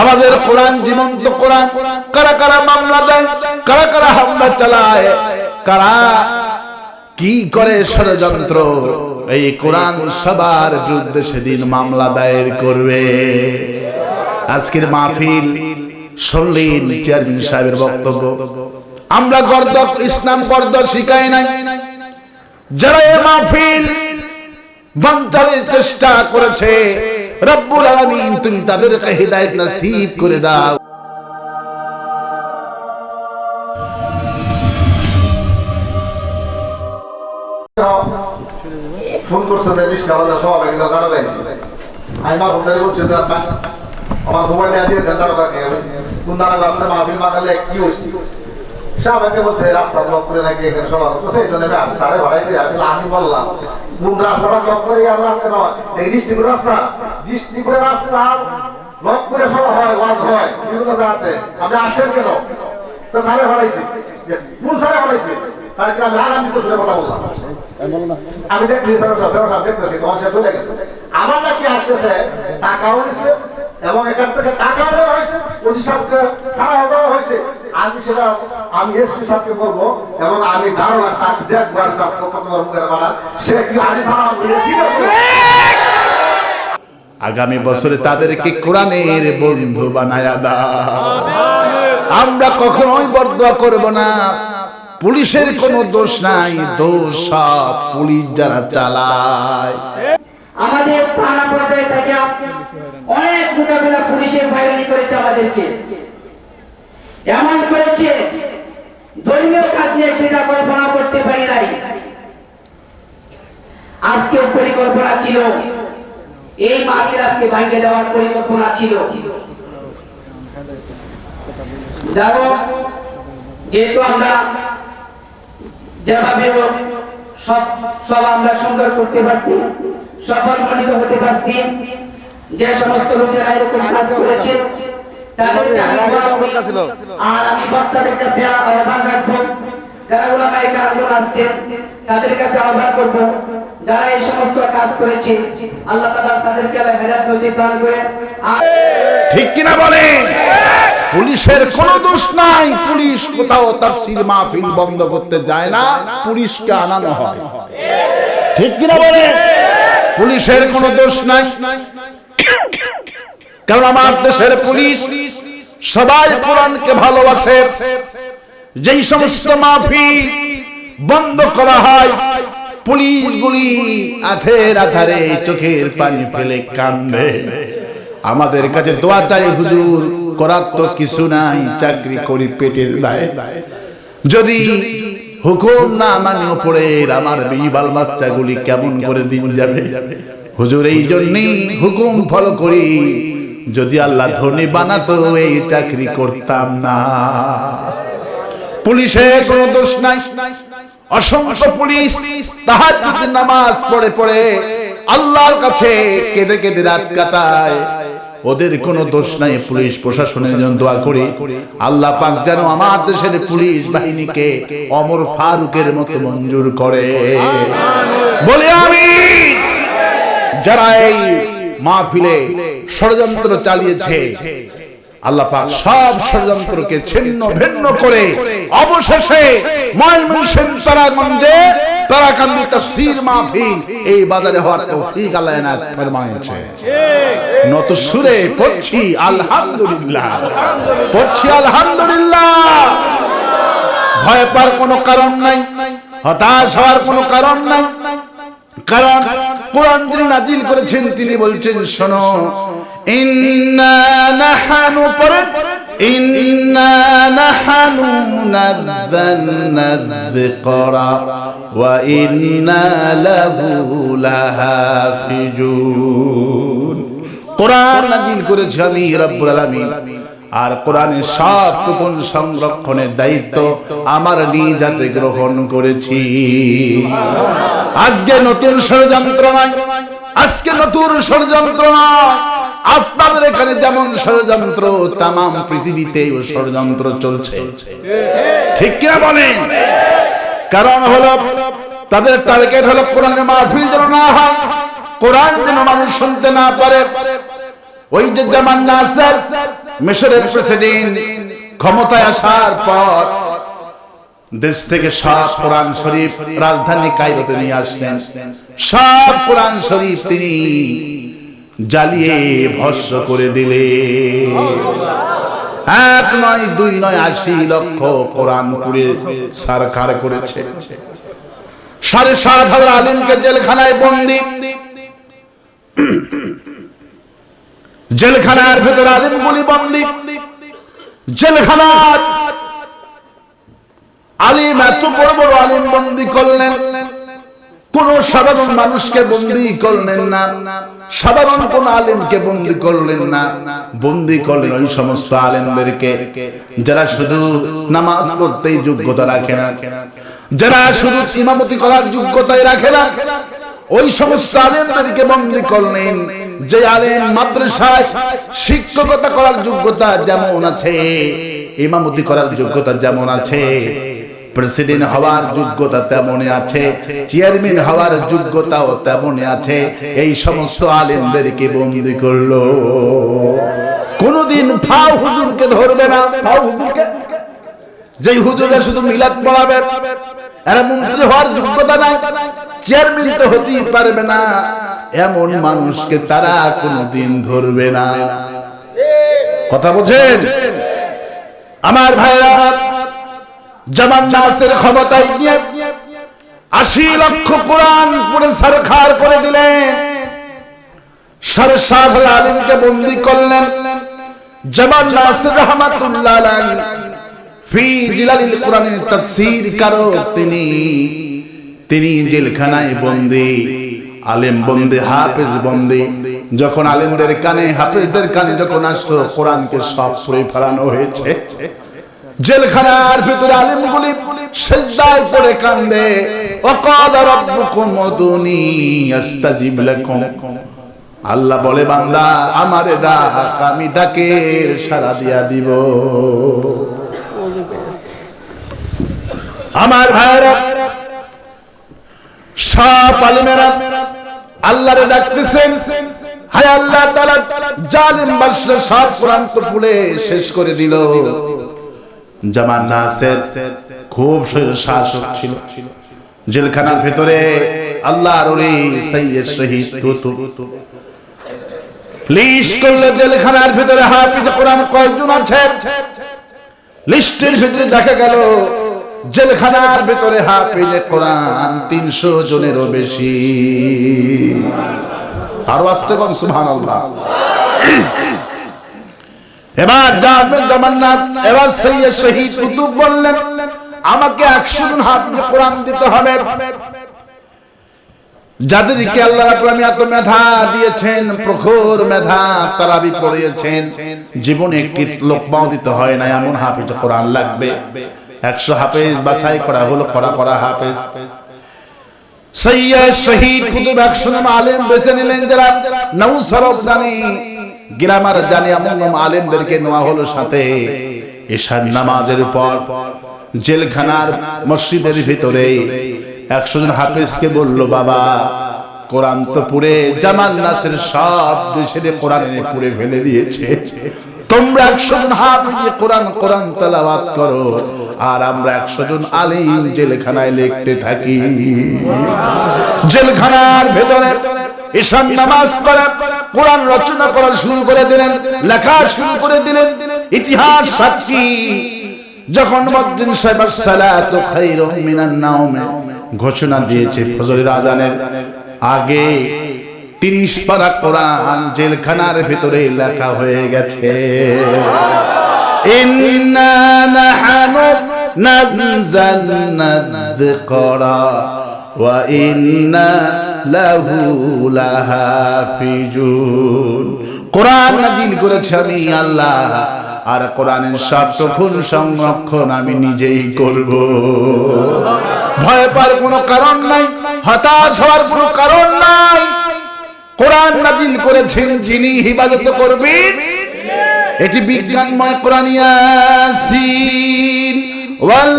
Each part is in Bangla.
আমাদের কোরআন জীবন্ত কোরআন। কারা কারা মামলা দেয়, কারা কারা হামলা চালায়, কারা কি করে ষড়যন্ত্র, এই কোরআন সবার বিরুদ্ধে সেদিন মামলা দায়ের করবে। আজকের মাহফিল শুনলেন চেয়ারম্যান সাহেবের বক্তব্য। আমরা গর্দ ইসলাম গর্দ শিখাই নাই। যারা এই মাহফিল বাঞ্চালের চেষ্টা করেছে রব্বুল আলামিন, তুমি তাদেরকে হিদায়াত নসিব করে দাও। আমি বললাম, কোন রাস্তাটা ব্লক করে এই রাস্তা? করে সভা হয় ওয়াজ হয়, বিভিন্ন আপনি কেন? তো সারে কোন সারে আমি রাগান্বিত শুনে কথা আমি দেখছি স্যার দেখতেছি, তোমার সাথে চলে গেছে। আমার নাকি আসতেছে টাকাও নিছে, এবং এখান থেকে টাকাও দেওয়া হয়েছে টাকাও দেওয়া হয়েছে। আমি সেটা, আমি এসপি বলব, এবং আমি ধারণা তাকে দেখব আর তার সে কি আমি ধারণা আগামী বছরে তাদেরকে কোরআনের বন্ধু বানায়া দাও। আমরা কখনোই বরদোয়া করব না। পুলিশের কোনো দোষ নাই। দোষ সব পুলিশ যারা চালায়। আমাদের থানা পর্যায়ে থেকে অনেক মোকাবেলা পুলিশের হয়রানি করেছে আমাদেরকে। এমন করেছে ধর্মীয় কাজ নিয়ে সেটা কল্পনা করতে পারি নাই। আজকেও পরিকল্পনা ছিল এই মাটির আজকে ভাঙ্গে দেওয়ার পরিকল্পনা ছিল যেহেতু আমরা যেভাবে সব সব আমরা সুন্দর করতে পারছি সফল মনিত হতে পারছি যে সমস্ত লোকেরা এরকম কাজ করেছে। আর আমি বক্তাদের কাছে আহ্বান রাখব যারা ওলামায়ে আসছেন তাদের কাছে আহ্বান করব যারা এই সমস্ত কাজ করেছে, আল্লাহ তাআলা তাদেরকে হেদায়েত নসিব দান করে ঠিক কিনা বলেন? পুলিশের কোনো দোষ নাই। পুলিশ কোথাও তাফসীর মাহফিল বন্ধ করতে যায় না। পুলিশকে আনানো হয়। ঠিক কিনা বলেন? পুলিশের কোনো দোষ নাই। কারণ আমার দেশের পুলিশ সবাই কোরআনকে ভালোবাসে। যেই সমস্ত মাহফিল বন্ধ করা হয় পুলিশগুলি আধের আধারে চোখের পানি ফেলে কান্দে আমাদের কাছে দোয়া চাই হুজুর করার তো কিছু নাই চাকরি করি পেটের দায়। যদি হুকুম না মানিও পড়ে আমার বিবাল বাচ্চাগুলি কেমন করে দিন যাবে? হুজুর এই জন্যই হুকুম ফলো করি। যদি আল্লাহ ধনী বানাতো এই চাকরি করতাম না। পুলিশের কোনো দোষ নাই। অসংখ্য পুলিশ তাহাজ্জুদ নামাজ পড়ে পড়ে আল্লাহর কাছে কেঁদে কেঁদে রাত কাটায়। ওদের কোনো দোষ নাই, পুলিশ প্রশাসনের জন্য দোয়া করি। আল্লাহ পাক যেন আমার দেশের পুলিশ বাহিনীকে অমর ফারুকের মতো মঞ্জুর করে। বলে আমি যারা এই মাহফিলে ষড়যন্ত্র চালিয়েছে আল্লাহ পাক সব ষড়যন্ত্রকে ছিন্ন ভিন্ন করে অবশেষে ময়মনসিংহ তারাগঞ্জে তারাকান্দি তাফসীর মাহফিল এই বাজারে হওয়ার তৌফিক আল্লাহ এনায়েত ফরমায়েছে। নত সুরে পড়ছি আলহামদুলিল্লাহ। পড়ছি আলহামদুলিল্লাহ। ভয় পাওয়ার কোনো কারণ নাই। হতাশ হওয়ার কোনো কারণ নাই। কারণ কোরআন যিনি নাজিল করেছেন তিনি বলছেন শোনো ইন্না কোরআন করেছে আমি আর কোরআনের সব গোপন সংরক্ষণের দায়িত্ব আমার নিজ হাতে গ্রহণ করেছি। আজকে নতুন ষড়যন্ত্র নয়, আজকে নতুন ষড়যন্ত্র নয়। আপনাদের এখানে যেমন ষড়যন্ত্র তাম পৃথিবীতেও ষড়যন্ত্র চলছে। ঠিক কিনা বলেন? কারণ হলো, তাদের টার্গেট হলো কোরআনের মাহফিল যেন না হয়, কোরআন যেন মানুষ শুনতে না পারে। ওই যে জামান নাসার, মিশরের প্রেসিডেন্ট ক্ষমতায় আসার পর দেশ থেকে সব কোরআন শরীফ রাজধানী কায়রোতে নিয়ে আসলেন। সব কোরআন শরীফ তিনি জ্বালিয়ে ভস্য করে দিলে। এক নয় দুই নয় আশি লক্ষ কোরআন পুড়ে সারখার করেছে। সাড়ে সাত হাজার আলিমকে জেলখানায় বন্দি। জেলখানার ভেতর আলিমগুলি বন্দি। জেলখানার আলিম এত বড় বড় আলিম বন্দি করলেন। কোন সাধারণ মানুষকে বন্দি করলেন না, সাধারণ কোন আলেমকে বন্দি করলেন না, বন্দি করলেন ওই সমস্ত আলেমদেরকে, যারা শুধু নামাজ পড়তেই যোগ্যতা রাখে না, যারা শুধু ইমামতি করার যোগ্যতাই রাখে না, ওই সমস্ত আলেমদেরকে বন্দি করলেন, যে আলেম মাদ্রাসায় শিক্ষকতা করার যোগ্যতা যেমন আছে, ইমামতি করার যোগ্যতা যেমন আছে প্রেসিডেন্ট হওয়ার যোগ্যতা তেমনই আছে চেয়ারম্যান হওয়ার যোগ্যতাও তেমনই আছে এই সমস্ত আলেমদেরকে বন্দি করল। কোনদিন ফাও হুজুরকে ধরবে না ফাও হুজুরকে। যে হুজুরা শুধু মিলাদ পড়াবে এরা মন্ত্রী হওয়ার যোগ্যতা নাই চেয়ারম্যান তো হতেই পারবে না এমন মানুষকে তারা কোনদিন ধরবে না। কথা বোঝেন আমার ভাইরা ক্ষমতায় নিয়ে আশি লক্ষ পুরে সরকার করে দিলেন। তিনি জেলখানায় বন্দি, আলেম বন্দি, হাফেজ বন্দি। যখন আলেমদের কানে, হাফেজদের কানে যখন আসলো, কোরআনকে সব পড়ে ফেলানো হয়েছে। জেলখানার ভিতরে আলিমগুলি সেজদায় পড়ে কান্দে। ওয়াকাদ রাব্বুকুম উদুনি আস্তাজিব আল্লাহ বলে, বান্দা, আমারে ডাক, আমি ডাকে সারা দিয়া দিব। আমার ভাইরা সব আলিমেরা আল্লাহরে ডাকতেছেন। হায় আল্লাহ তাআলা জালিম বাদশা সব কোরআন তো পুড়ে শেষ করে দিল। জামান নাসের খুব শরীর শাসক ছিল। জেলখানার ভেতরে আল্লাহর ওলি সৈয়দ শহীদ কুতুব। লিস্ট করলে জেলখানার ভিতরে হাফিজ কোরআন কয়জন আছে। লিস্টের ভিতরে দেখা গেল, জেলখানার ভিতরে হাফিজ কোরআন তিনশো জনেরও বেশি। আরও আসতে কম সুবহানাল্লাহ। এবার জামিল জামান্নাত। এবার সৈয়দ শহীদ কুতুব বললেন, আমাকে একশো জন হাফিজ কোরআন দিতে হবে। যাদেরকে আল্লাহ রাব্বুল এত মেধা দিয়েছেন, প্রখর মেধা তারাবি পড়িয়েছেন, জীবনে একটি লোকমাও দিতে হয় না, এমন হাফিজ কোরআন লাগবে। একশো হাফেজ বাছাই করা হলো, করা করা হাফেজ। সৈয়দ শহীদ কুতুব একশো জন আলেম বেছে নিলেন যারা নৌ সরব জানি গ্রামার জানি এমন আলেমদেরকে নেওয়া হলো সাথে। ঈশান নামাজের পর জেলখানার মসজিদের ভিতরে একশো জন হাফেজকে বলল, বাবা, কোরআন তো পুরে জামাল নাসের সব দেশের কোরআন এনে পুড়ে ফেলে দিয়েছে। তোমরা একশো জন হাফিজ কোরআন কোরআন তেলাওয়াত করো, আর আমরা একশো জন আলিম জেলখানায় লিখতে থাকি। জেলখানার ভেতরে ঈশান নামাজ পড়ে, কোরআন রচনা করা শুরু করে দিলেন, লেখা শুরু করে দিলেন, ইতিহাস সাক্ষী। যখন মদ্দিন সাহেব মিনান নাওমে ঘোষণা দিয়েছে ফজরের আজানের, আগে তিরিশ পারা কোরআন জেলখানার ভিতরে লেখা হয়ে গেছে। ইন্না ওয়া ইন্না লাহু কোরআন নাজিল করেছে আমি আল্লাহ, আর কোরআনের সংরক্ষণ আমি নিজেই করব। ভয় পাওয়ার কোনো কারণ নাই, হতাশ হওয়ার কোনো কারণ নাই। কোরআন নাজিল করেছেন যিনি হিফাজত করবেন। এটি বিজ্ঞানময় কোরআন ইয়াসিন। ওয়াল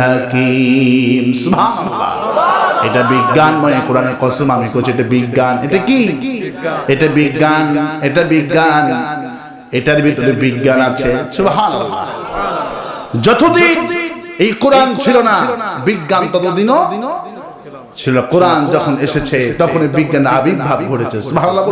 হাকিম। সুবহানাল্লাহ। এটা বিজ্ঞানময় কোরআনের কসম আমি করছি এটা বিজ্ঞান। এটা কি? এটা বিজ্ঞান এটা বিজ্ঞান। এটার ভিতরে বিজ্ঞান আছে। সুবহানাল্লাহ। যতদিন এই কোরআন ছিল না, বিজ্ঞান ততদিনও ছিল কোরআন যখন এসেছে তখন বিজ্ঞান আবির্ভাব ঘটেছে। সুবহানাল্লাহ?